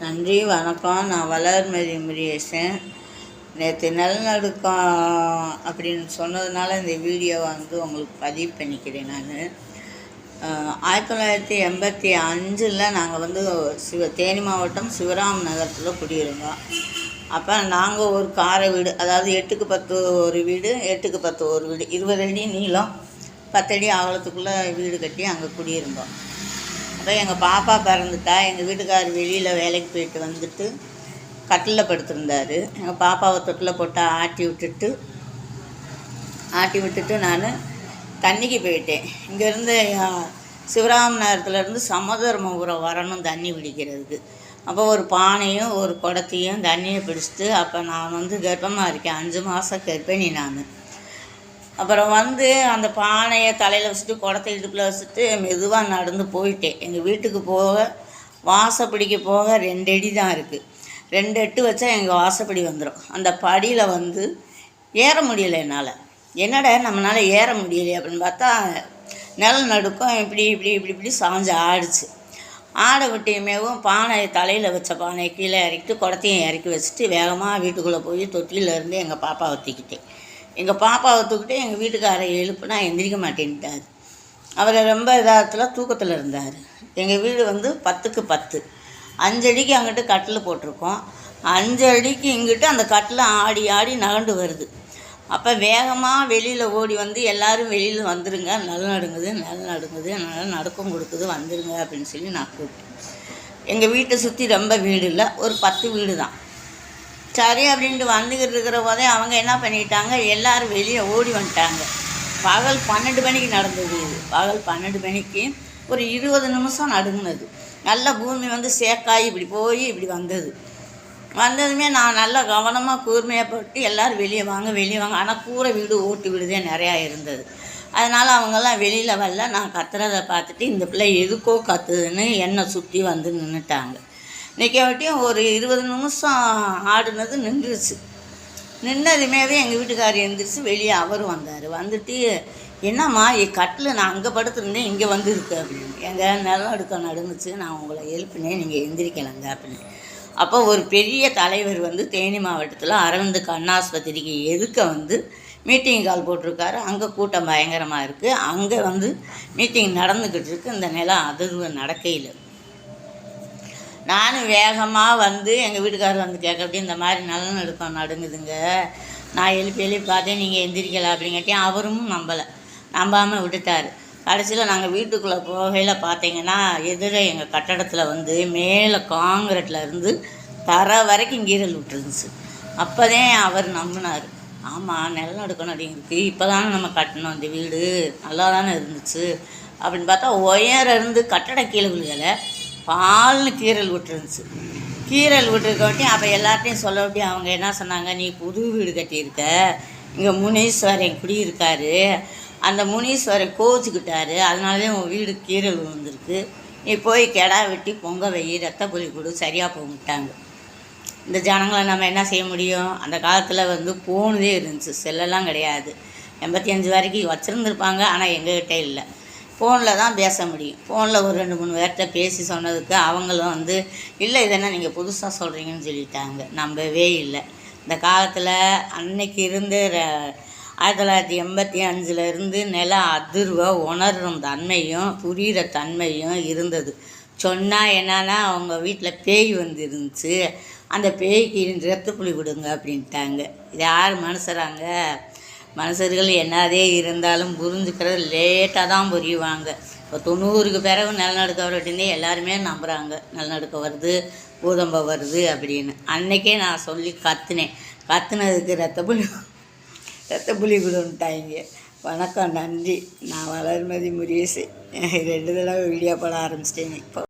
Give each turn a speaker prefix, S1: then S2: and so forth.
S1: நன்றி வணக்கம். நான் வளர்மதி முரியேசன் நேற்று நிலநடுக்கம் அப்படின்னு சொன்னதுனால இந்த வீடியோவை வந்து உங்களுக்கு பதிவு பண்ணிக்கிறேன் நான். ஆயிரத்தி தொள்ளாயிரத்தி எண்பத்தி அஞ்சில் நாங்கள் வந்து சிவ தேனி மாவட்டம் சிவராம் நகரத்தில் குடியிருந்தோம். அப்போ நாங்கள் ஒரு காரை வீடு அதாவது எட்டுக்கு பத்து ஒரு வீடு எட்டுக்கு பத்து ஒரு வீடு இருபது அடி நீளம் பத்தடி அகலத்துக்குள்ளே வீடு கட்டி அங்கே குடியிருந்தோம். அப்போ எங்கள் பாப்பா பிறந்துட்டா எங்கள் வீட்டுக்கார் வெளியில் வேலைக்கு போயிட்டு வந்துட்டு கட்டிலில் படுத்திருந்தார். எங்கள் பாப்பாவை தொட்டில் போட்டு ஆட்டி விட்டுட்டு ஆட்டி விட்டுட்டு நான் தண்ணிக்கு போயிட்டேன். இங்கேருந்து சிவராம நேரத்துலேருந்து சமதர்மபுரம் வரணும் தண்ணி பிடிக்கிறதுக்கு அப்போ ஒரு பானையும் ஒரு குடத்தையும் தண்ணியை பிடிச்சிட்டு அப்போ நான் வந்து கர்ப்பமாக இருக்கேன். அஞ்சு மாதம் கர்ப்பிணி நான். அப்புறம் வந்து அந்த பானையை தலையில் வச்சுட்டு குடத்தை இடுப்பில் வச்சுட்டு மெதுவாக நடந்து போயிட்டேன். எங்கள் வீட்டுக்கு போக வாசப்படிக்கு போக ரெண்டு அடி தான் இருக்குது ரெண்டு எட்டு வச்சா எங்கள் வாசப்படி வந்துடும் அந்த படியில் வந்து ஏற முடியலை என்னால். என்னடா நம்மளால் ஏற முடியலையே அப்படின்னு பார்த்தா நிழல் நடுக்கம் இப்படி இப்படி இப்படி இப்படி சாஞ்சு ஆடிச்சு. ஆடை விட்டியுமேவும் பானை தலையில் வச்ச பானையை கீழே இறக்கிட்டு குடத்தையும் இறக்கி வச்சுட்டு வேகமாக வீட்டுக்குள்ளே போய் தொட்டியிலேருந்து எங்கள் பாப்பாவை தூக்கிட்டேன் எங்கள் பாப்பாவை தூக்கிட்டு எங்கள் வீட்டுக்காரை எழுப்புனா எந்திரிக்க மாட்டேன்ட்டார். அவர் ரொம்ப இதாகத்தில் தூக்கத்தில் இருந்தார். எங்கள் வீடு வந்து பத்துக்கு பத்து. அஞ்சு அடிக்கு அங்கிட்டு கட்டில் போட்டிருக்கோம். அஞ்சு அடிக்கு இங்கிட்டு அந்த கட்டில் ஆடி ஆடி நகண்டு வருது. அப்போ வேகமாக வெளியில் ஓடி வந்து எல்லோரும் வெளியில் வந்துடுங்க நல்ல நடுங்குது நல்ல நடுங்குது நல்ல நடுக்கம் கொடுக்குது வந்துடுங்க அப்படின்னு சொல்லி நான் கூப்பிட்டேன். எங்கள் வீட்டை சுற்றி ரொம்ப வீடு இல்லை ஒரு பத்து வீடு தான் சரி அப்படின்ட்டு வந்துக்கிட்டு இருக்கிற போதே அவங்க என்ன பண்ணிட்டாங்க? எல்லோரும் வெளியே ஓடி வந்துட்டாங்க. பகல் பன்னெண்டு மணிக்கு நடந்தது இது. பகல் பன்னெண்டு மணிக்கு ஒரு இருபது நிமிஷம் நடுங்கினது. நல்ல பூமி வந்து சேக்காய் இப்படி போய் இப்படி வந்தது. வந்ததுமே நான் நல்லா கவனமாக கூர்மையாக போட்டு எல்லோரும் வெளியே வாங்க வெளியே வாங்க. ஆனால் கூரை வீடு ஓட்டு வீடுதே நிறையா இருந்தது. அதனால் அவங்கெல்லாம் வெளியில் வரல. நான் கத்துறதை பார்த்துட்டு இந்த பிள்ளை எதுக்கோ கத்துதுன்னு என்னை சுற்றி வந்து நின்றுட்டாங்க நிற்க வாட்டியும் ஒரு இருபது நிமிஷம் ஆடுனது நின்றுச்சு. நின்னதுமேவே எங்கள் வீட்டுக்காரர் எழுந்திரிச்சு வெளியே அவரும் வந்தார். வந்துட்டு என்னம்மா கட்டில் நான் அங்கே படுத்துருந்தேன் இங்கே வந்துருக்கு அப்படின்னு. எங்கள் நிலம் எடுக்க நடந்துச்சு நான் உங்களை எழுப்பினேன். நீங்கள் எந்திரிக்கலைங்க அப்படின்னு. அப்போ ஒரு பெரிய தலைவர் வந்து தேனி மாவட்டத்தில் அரவிந்த் கண்ணாஸ்பத்திரிக்கு எதுக்க வந்து மீட்டிங் கால் போட்டிருக்காரு. அங்கே கூட்டம் பயங்கரமாக இருக்குது அங்கே வந்து மீட்டிங் நடந்துக்கிட்டு இருக்கு. இந்த நிலம் அதிர்வு நடக்கையில். நானும் வேகமாக வந்து எங்கள் வீட்டுக்காரர் வந்து கேட்கறப்படி இந்த மாதிரி நல்ல நடுங்குதுங்க. நான் எழுப்பி எழுப்பி பார்த்தேன் நீங்கள் எந்திரிக்கலை அப்படிங்காட்டியும் அவரும் நம்பலை. நம்பாமல் விட்டுட்டார். கடைசியில் நாங்கள் வீட்டுக்குள்ளே போகையில் பார்த்தீங்கன்னா எதிரே எங்கள் கட்டடத்தில் வந்து மேலே காங்கிரட்டில் இருந்து தர வரைக்கும் கீரல் விட்டுருந்துச்சு. அப்போதான் அவர் நம்பினார். ஆமாம் நிலநடுக்கம் அப்படிங்கிறது இப்போ தானே நம்ம கட்டணும் அந்த வீடு. நல்லா தானே இருந்துச்சு அப்படின்னு பார்த்தா உயரம் இருந்து கட்டட கீழே விழுகலை. பால்னு கீரல் விட்டுருந்துச்சு. கீரல் விட்டுருக்காட்டி அப்போ எல்லார்ட்டையும் சொல்லப்படி அவங்க என்ன சொன்னாங்க நீ புது வீடு கட்டியிருக்க. இங்கே முனீஸ்வரன் குடியிருக்காரு அந்த முனீஸ்வரன் கோவிச்சுக்கிட்டாரு அதனாலே உன் வீடு கீரல் விழுந்திருக்கு. நீ போய் கெடா வெட்டி பொங்க வை ரத்த புலி கொடு சரியாக போகிட்டாங்க இந்த ஜனங்களை நம்ம என்ன செய்ய முடியும்? அந்த காலத்தில் வந்து போனதே இருந்துச்சு. செல்லெல்லாம் கிடையாது. எண்பத்தி அஞ்சு வரைக்கும் வச்சுருந்துருப்பாங்க ஆனால் எங்ககிட்ட இல்லை. ஃபோனில் தான் பேச முடியும். ஃபோனில் ஒரு ரெண்டு மூணு பேர்கிட்ட பேசி சொன்னதுக்கு அவங்களும் வந்து இல்லை இதென்ன நீங்கள் புதுசாக சொல்கிறீங்கன்னு சொல்லிட்டாங்க. நம்பவே இல்லை. இந்த காலத்தில் அன்னைக்கு இருந்து ஆயிரத்தி தொள்ளாயிரத்தி எண்பத்தி அஞ்சில் இருந்து நில அதிர்வை உணர்றும் தன்மையும் புரிகிற தன்மையும் இருந்தது. சொன்னால் என்னன்னா அவங்க வீட்டில் பேய் வந்து இருந்துச்சு அந்த பேய்க்கு ரத்த புளி கொடுங்க அப்படின்ட்டாங்க. இது யார் மனுஷராங்க? மனுஷர்கள் என்னதே இருந்தாலும் புரிஞ்சுக்கிறது லேட்டாக தான் புரியுவாங்க இப்போ தொண்ணூறுக்கு பிறகு நிலநடுக்கம் வரட்டிருந்தே எல்லாருமே நம்புகிறாங்க நிலநடுக்கம் வருது பூதம்ப வருது அப்படின்னு. அன்னைக்கே நான் சொல்லி கத்துனேன். கத்துனதுக்கு ரத்த புளி ரத்த புளி கொடுன்ட்டாங்க வணக்கம் நன்றி. நான் வளர்மதி முரியேசு ரெண்டு தடவை வீடியோ போட ஆரம்பிச்சிட்டேன் இப்போ.